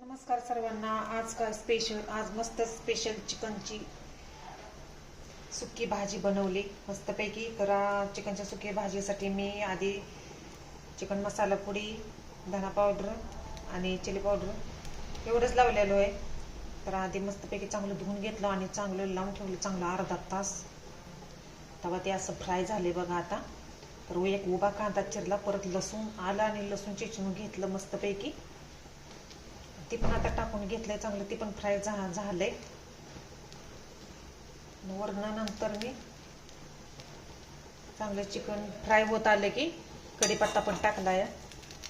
नमस्कार सर्वांना. आज काय स्पेशल आज मस्त स्पेशल चिकनची सुकी भाजी बनवली. मस्तपैकी. तर चिकनच्या सुकी भाजीसाठी मी आधी चिकन मसाला पुडी धना पावडर आणि चिली पावडर एवढंच लावलेलो आहे. तर आधी मस्तपैकी चांगलं धुवून घेतलं आणि चांगलं लावून ठेवलं. चांगलं अर्धा तास. तेव्हा ते असं फ्राय झाले बघा आता. तर एक उभा कांदा चिरला. परत लसूण आलं आणि लसूण चिचून घेतलं मस्तपैकी. ती पण आता टाकून घेतलंय चांगलं ती पण फ्राय झा झालंय. वरणानंतर मी चांगलं चिकन फ्राय होत आलं की कढीपत्ता पण टाकलाय.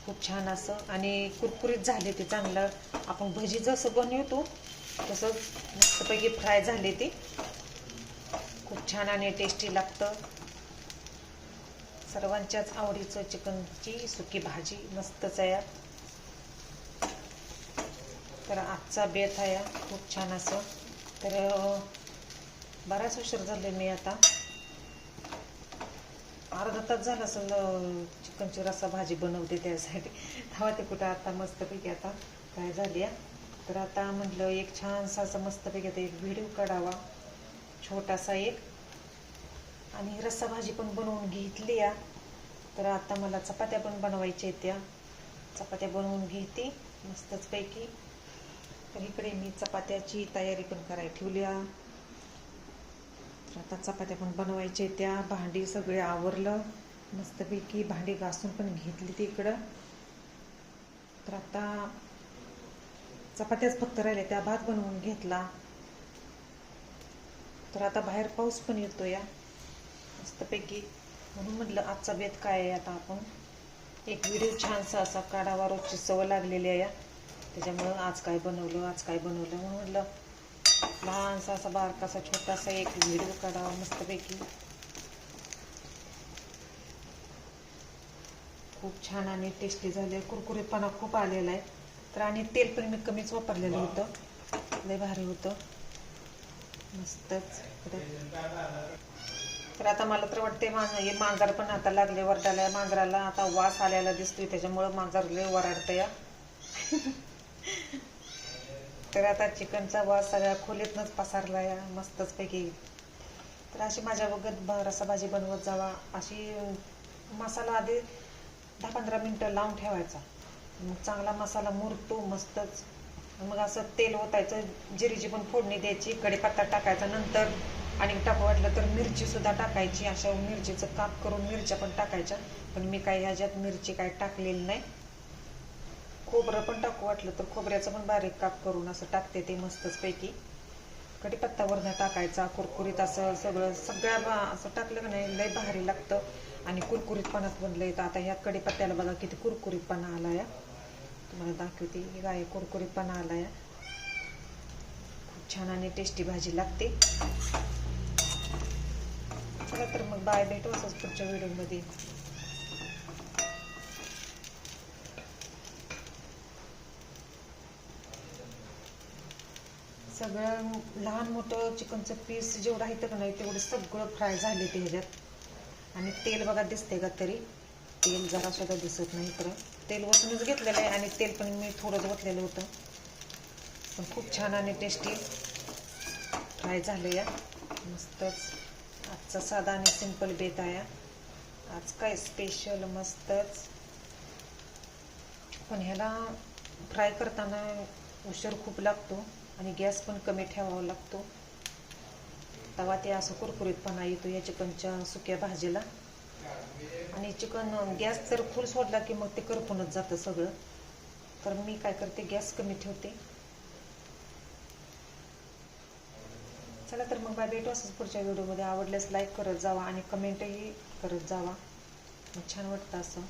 खूप छान असं. आणि कुरकुरीत झाले ते चांगलं. आपण भजी जसं बनवतो तसं मस्तपैकी फ्राय झाले ते. खूप छान आणि टेस्टी लागतं. सर्वांच्याच आवडीचं चिकनची सुकी भाजी मस्तच आहे. तर आजचा बेत आहे. खूप छान असं. तर बराच उशीर झाले मी आता. अर्धा तास झाला असेल चिकनची रस्सा भाजी बनवते त्यासाठी. तेव्हा ते कुठं आता मस्तपैकी आता काय झाली तर आता म्हटलं एक छानसा असं मस्तपैकी आता एक व्हिडिओ काढावा. छोटासा एक. आणि रस्सा भाजी पण बनवून घेतली या तर आता मला चपात्या पण बनवायच्या आहेत त्या. चपात्या बनवून घेते. मस्तच पैकी. इकडे मी चपात्याची तयारी पण करायला ठेवल्या. तर आता चपात्या पण बनवायच्या त्या. भांडी सगळे आवरलं. मस्तपैकी भांडी घासून पण घेतली ती इकडं. तर आता चपात्याच फक्त राहिल्या त्या भात बनवून घेतला. तर आता बाहेर पाऊस पण येतो या मस्तपैकी म्हणून म्हटलं आजचा बेत काय आहे आता आपण? एक व्हिडिओ छानसा असा काढावा. रोजची सवय लागलेली आहे. या त्याच्यामुळं आज काय बनवलं आज काय बनवलं म्हणून म्हटलं लहानसा असा बारकासा छोटासा एक व्हिडिओ काढावा मस्तपैकी. खूप छान आणि टेस्टी झाले कुरकुरेपणा खूप आलेला आहे. तर आणि तेल पण मी कमीच वापरलेलं होतं. लय भारी होतं. मस्तच. तर आता मला तर वाटते मा हे मांजर पण आता लागले वरडाला मांजराला आता वास आलेला दिसतोय त्याच्यामुळं मांजर लय वराडतं या तर आता चिकनचा वास सगळ्या खोलीतनंच पसारला या मस्तच पैकी. तर अशी माझ्या बघत रसा भाजी बनवत जावा. अशी मसाला आधी दहा पंधरा मिनटं लावून ठेवायचा. मग चांगला मसाला मुरतो मस्तच. मग असं तेल ओतायचं जिरीची पण फोडणी द्यायची कढीपत्ता टाकायचा नंतर. आणि टाकू वाटलं तर मिरची सुद्धा टाकायची. अशा मिरचीचं काप करून मिरच्या पण टाकायच्या. पण मी काही ह्याच्यात मिरची काही टाकलेली नाही. खोबरं पण टाकू वाटलं तर खोबऱ्याचं पण बारीक काप करून असं टाकते ते मस्तच पैकी. कढीपत्ता वरनं टाकायचा कुरकुरीत असं सगळं सगळ्या असं टाकलं का नाही लय भारी लागतं. आणि कुरकुरीतपणात बनलं येतं आता ह्या कढीपत्त्याला बघा किती कुरकुरीतपणा आला या तुम्हाला दाखवते ही गाय कुरकुरीतपणा आला या खूप छान आणि टेस्टी भाजी लागते. चला तर मग बाय भेटू असंच पुढच्या व्हिडिओमध्ये सगळं लहान मोठं चिकनचं पीस जेवढं आहे तर नाही तेवढं सगळं फ्राय झाले ते ह्याच्यात. आणि तेल बघा दिसते का तरी? तेल जरा सुद्धा दिसत नाही तर तेल वसूनच घेतलेलं आहे आणि तेल पण मी थोडंच ओतलेलं होतं. पण खूप छान आणि टेस्टी फ्राय झालं या. मस्तच. आजचा साधा आणि सिंपल बेत आहे आज काय स्पेशल मस्तच. पण ह्याला फ्राय करताना उशीर खूप लागतो. आणि गॅस पण कमी ठेवावा लागतो. तवा ते असं कुरकुरीतपणा येतो या चिकनच्या सुक्या भाजीला. आणि चिकन गॅस जर फुल सोडला की मग ते करपूनच जातं सगळं. तर मी काय करते गॅस कमी ठेवते. चला तर मग बाय भेटू असंच पुढच्या व्हिडिओमध्ये. आवडल्यास लाईक करत जावा आणि कमेंटही करत जावा. मग छान वाटतं असं.